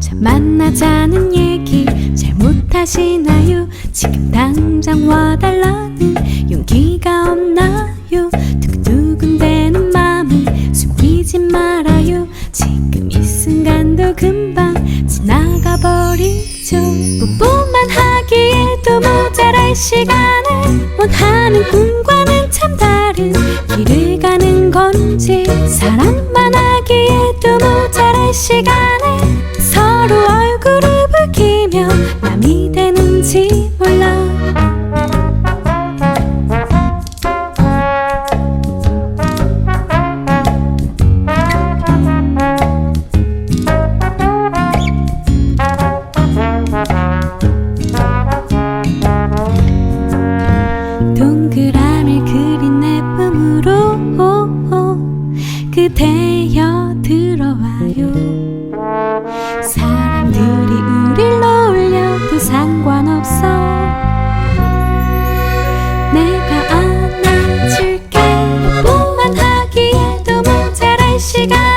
참 만나자는 얘기 잘 못하시나요? 지금 당장 와달라는 용기가 없나요? 두근두근대는 마음을 숨기지 말아요. 지금 이 순간도 금방 지나가 버리죠. 뽀뽀만 하기에도 모자랄 시간을 원하는 꿈과는 참 다른 길을 가는 건지 사랑만 하기에도 모자랄 시간을 그대여 들어와요. 사람들이 우릴 놀려도 상관없어. 내가 안아줄게. 뽀만하기에도 모자랄 시간.